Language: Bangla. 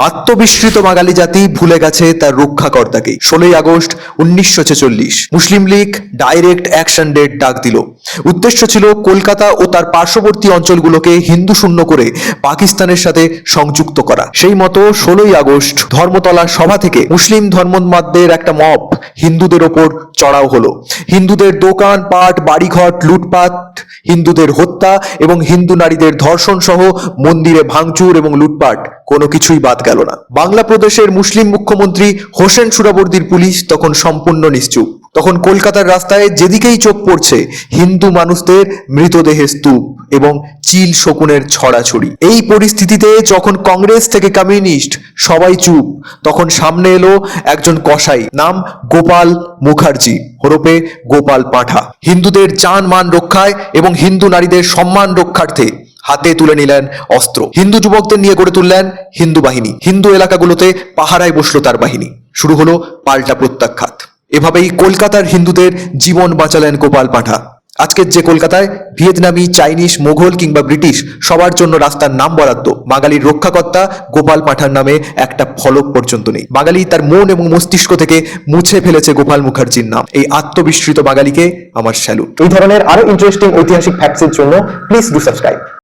আত্মবিস্মৃত বাঙালি জাতি ভুলে গেছে তার রক্ষাকর্তাকে ষোলোই আগস্ট উনিশশো ছেচল্লিশ, Muslim League direct action date ডাক দিল। উদ্দেশ্য ছিল কলকাতা ও তার পার্শ্ববর্তী অঞ্চলগুলোকে হিন্দু শূন্য করে পাকিস্তানের সাথে সংযুক্ত করা। সেই মতো ষোলোই আগস্ট ধর্মতলা সভা থেকে মুসলিম ধর্মোন্মাদদের একটা মপ হিন্দুদের ওপর চড়াও হলো। হিন্দুদের দোকান, পাট, বাড়িঘর, লুটপাট, হিন্দুদের হত্যা এবং হিন্দু নারীদের ধর্ষণ সহ মন্দিরে ভাঙচুর এবং লুটপাট কোনো কিছুই বাদ গেল না। বাংলা প্রদেশের মুসলিম মুখ্যমন্ত্রী হোসেন সুরাবর্দির পুলিশ তখন সম্পূর্ণ নিশ্চুপ। তখন কলকাতার রাস্তায় যেদিকেই চোখ পড়ছে, হিন্দু মানুষদের মৃতদেহের স্তূপ এবং চিল শকুনের ছড়াছড়ি। এই পরিস্থিতিতে যখন কংগ্রেস থেকে কমিউনিস্ট, সবাই চুপ, তখন সামনে এলো একজন কসাই, নাম গোপাল মুখার্জি হরপে গোপাল পাঠা। হিন্দুদের জান মান রক্ষায় এবং হিন্দু নারীদের সম্মান রক্ষার্থে হাতে তুলে নিলেন অস্ত্র। হিন্দু যুবকদের নিয়ে গড়ে তুললেন হিন্দু বাহিনী। হিন্দু এলাকাগুলোতে পাহারায় বসল তার বাহিনী। শুরু হলো পাল্টা প্রত্যাখ্যাত। এভাবেই কলকাতার হিন্দুদের জীবন বাঁচালেন গোপাল পাঠা। আজকের যে কলকাতায় ভিয়েতনামি, চাইনিজ, মোঘল কিংবা ব্রিটিশ সবার জন্য রাস্তার নাম বরাদ্দ, বাঙালির রক্ষাকর্তা গোপাল পাঠার নামে একটা ফলক পর্যন্ত নেই। বাঙালি তার মন এবং মস্তিষ্ক থেকে মুছে ফেলেছে গোপাল মুখার্জির নাম। এই আত্মবিস্মৃত বাঙালিকে আমার স্যালুট। এই ধরনের আরও ইন্টারেস্টিং ঐতিহাসিক ফ্যাক্টসের জন্য প্লিজ ডু সাবস্ক্রাইব